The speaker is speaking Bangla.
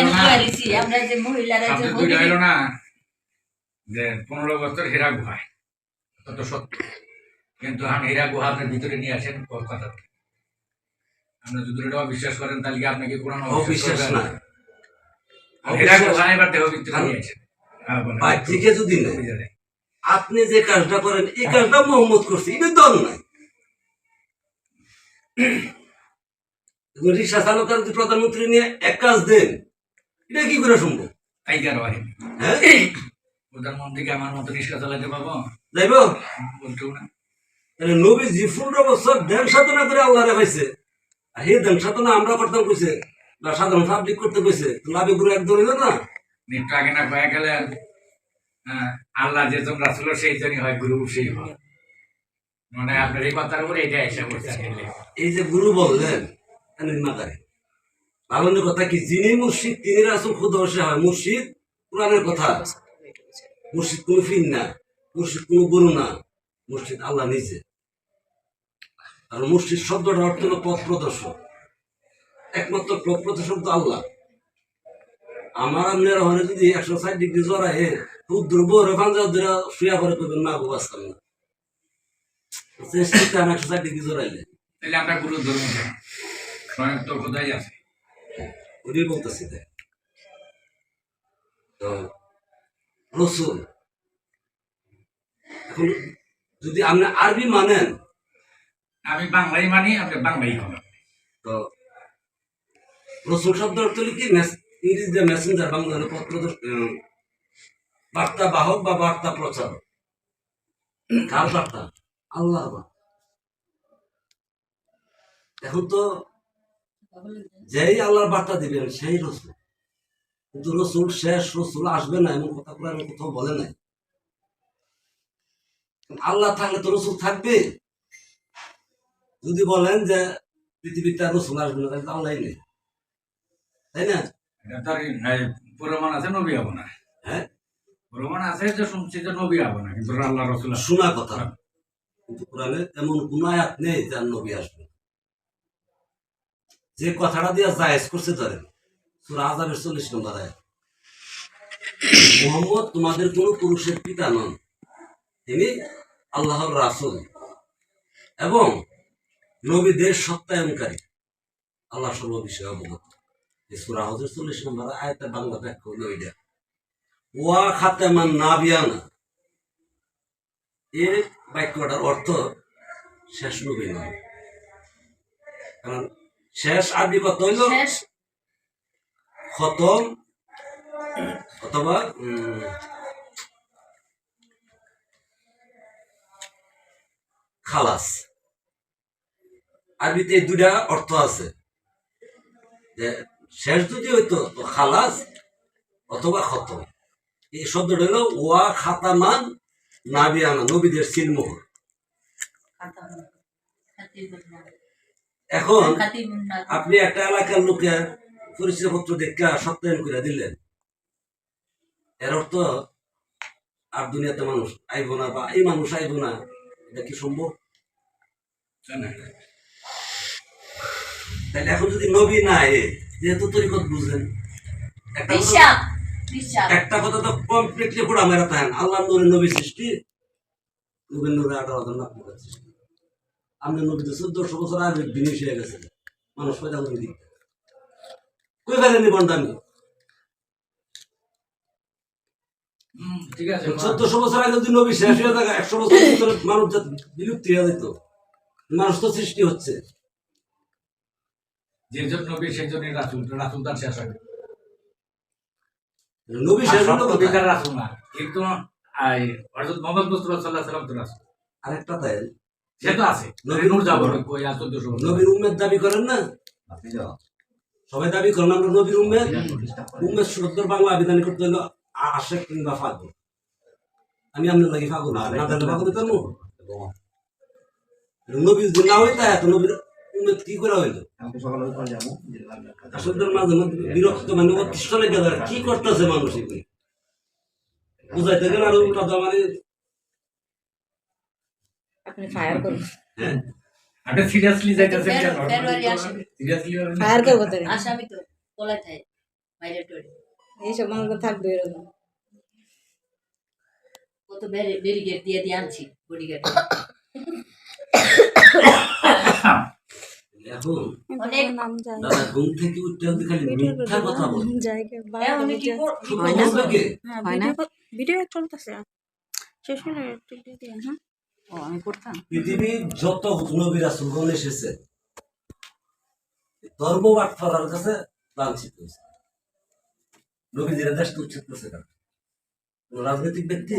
লাইনে না। দিছি আমরা যে মহিলারা যে সামনে দুইটা না যে পনেরো বছর হীরা গুহায় তত সত্য। কিন্তু আমি হীরা গুহা আপনার ভিতরে নিয়ে আসেন ক- আপনি যদি এটা বিশ্বাস করেন তাহলে আপনাকে কোরআন অবিশ্বাস না হীরা গুহা এবার দেহ ভিতরে নিয়ে আসেন। বাহ্যিকে যদি নেয় আপনি যে কাজটা করেন এই কাজটা মোহাম্মদ করছে এটা দল নাই রিক্সা চালকের প্রধানমন্ত্রী নিয়ে এক কাজ দেন এটা কি করে সম্ভব তাই বাহিনী হ্যাঁ? প্রধানমন্ত্রীকে আমার মতো রিক্সা চালাতে পাবো যাইব? বলতেও না। তাহলে নবী জি পনেরো বছর ধ্যান সাধনা করে আল্লাহ রেখাইছে আর সেই ধ্যান সাধনা আমরা করতাম কইছে বা সাধারণ পাবলিক করতে কইছে তো লাভে গুরু এক ধরিল না? একটু আগে না কয়ে গেলেন হ্যাঁ, আল্লাহ যেজন রাসুল সেই জনই হয় গুরু সেই হয়। মানে আপনার এই কথার উপরে এটা এসে বলছে এই যে গুরু বললেন নির্মাতারে। পালনের কথা কি? যিনি মুর্শিদ, তিনি রাসুল, খুদ হয়। মুর্শিদ কোরআনের কথা। মুর্শিদ কোনো ফিন না। মুর্শিদ কোনো গুরু না। মুর্শিদ আল্লাহ নিজে। আর মুর্শিদ শব্দটা অর্থ হলো পথ প্রদর্শক। একমাত্র পথ প্রদর্শক তো আল্লাহ। আমার আপনার হলে যদি একশো ষাট ডিগ্রি জ্বর আহে উদ্রব রেফাঞ্জা ধরে শুয়া পরে করবেন না গো আসতাম না। একশো ষাট ডিগ্রি জ্বর আইলে তাহলে আমরা গুরু ধর্ম কেন? স্বয়ং তো খোদাই আছে। ওটাই বলতেছি তো রসুল এখন যদি আপনি আরবি মানেন আমি বাংলাই মানি আপনি বাংলাই হবেন তো রসুল শব্দ অর্থ কি? ইংরেজিতে মেসেঞ্জার বাংলা পত্র বার্তা বাহক বা বার্তা প্রচারক। কার বার্তা? আল্লাহ এখন তো যেই আল্লাহর বার্তা দিবেন সেই রসুল। কিন্তু রসুল শেষ রসুল আসবে না এমন কথা কোরআনে কোথাও বলে নাই। আল্লাহ থাকলে তো রসুল থাকবে। যদি বলেন যে পৃথিবীতে আর রসুল আসবে না তাহলে আল্লাহ নেই। তাই না? এটা তো প্রমাণ আছে নবী হব না। হ্যাঁ? প্রমাণ আছে যে শুনছি যে নবী হব না কিন্তু আল্লাহ রসুল শোনা কথা। কিন্তু কোরআনে এমন কোন আয়াত নেই যার নবী আসবে যে কথাটা দিয়ে জায়েজ করছে ধরেন, সুরা আজাবের চল্লিশ নম্বর আয়াত। মোহাম্মদ তোমাদের কোন পুরুষের পিতা নন, তিনি আল্লাহর রাসূল এবং নবীদের সত্যায়নকারী। আল্লাহ সর্ব বিষয়ে অবগত সুরা চল্লিশ নম্বর আয়াতে বাংলা ব্যাখ্যা হলো এটা ওয়া খাতেমান নাবিয়ানা। এর বাক্যটার অর্থ শেষ নবী নয় কারণ শেষ আরবি কত হইল? শেষ। খতম। অথবা খালাস। আরবিতে এই দুটা অর্থ আছে। যে শেষ যদি হইতো তো খালাস অথবা খতম। এই শব্দটা হলো ওয়া খাতামান নাবিয়ানা নবীদের সিলমোহর এখন আপনি একটা এলাকার লোকের পরিচয়পত্র দেখে সত্যায়ন করে দিলেন। এর অর্থ আর দুনিয়াতে মানুষ আইব না বা এই মানুষ আইব না এটা কি সম্ভব? তাহলে এখন যদি নবী না আয়ে যেহেতু তরিকত বুঝলেন একটা কথা- তো কমপ্লিটলি পুরা মেরা থাকেন। আল্লাহ নবী সৃষ্টি আঠারো হাজার লাখ সৃষ্টি আপনি নবীতে চোদ্দশো বছর আগে বিনিশ হয়ে গেছে। মানুষ পয়দা করে দিক কই ফেলেনি হুম, ঠিক চোদ্দশো বছর আগে যদি নবী শেষ হয়ে থাকে একশো বছর ভিতরে মানুষ বিলুপ্তি হয়ে যেত। মানুষ তো সৃষ্টি হচ্ছে। যে জন্য নবী সেই জন্য রাসুল। রাসুল তার শেষ হবে নবী শেষ হলো রাসুল না। কিন্তু হযরত মোহাম্মদ মুস্তাফা সাল্লাল্লাহু আলাইহি ওয়াসাল্লাম তো রাসূল। আরেকটা তাই সে তো আছে। নবী নবী নূর যাব। কই আর 1400 নবীর উম্মেদ দাবি করেন না? সবাই দাবি করেন আমরা নবীর উম্মেদ উম্মেদ শব্দের বাংলা আবেদন করতে হলো আশেক কিংবা ফাগুন আমি আপনার লাগি ফাগুন না জানলে ফাগুন দিতাম। নবী যদি না হইতা এত নবীর উম্মেদ কি করে হইল? আসলে মাঝে মধ্যে বিরক্ত মানে অতিষ্ঠ লেগে কি করতেছে মানুষ এগুলি? বুঝাইতে গেলে আর উল্টা মানে আপনি ফায়ার করুন। হ্যাঁ। আপনি সিরিয়াসলি যাইতেছেন কেন? সিরিয়াসলি ফায়ার করব তো বাইরে টরে। এইসব মানুষ থাকবে এরকম। দিয়ে দিয়ে আনছি বডিগার্ড ঘুম থেকে উঠতে উঠতে খালি মিথ্যা কথা বলে? ভিডিও চলতেছে। শেষ হলে একটু দিয়ে হ্যাঁ। পৃথিবীর যত নবী রাসুলগণ এসেছে ধর্ম বাটফারার কাছে লাঞ্ছিত হয়েছে। নবীজিরা দেশ উচ্ছেদ করছে রাজনৈতিক ব্যক্তি?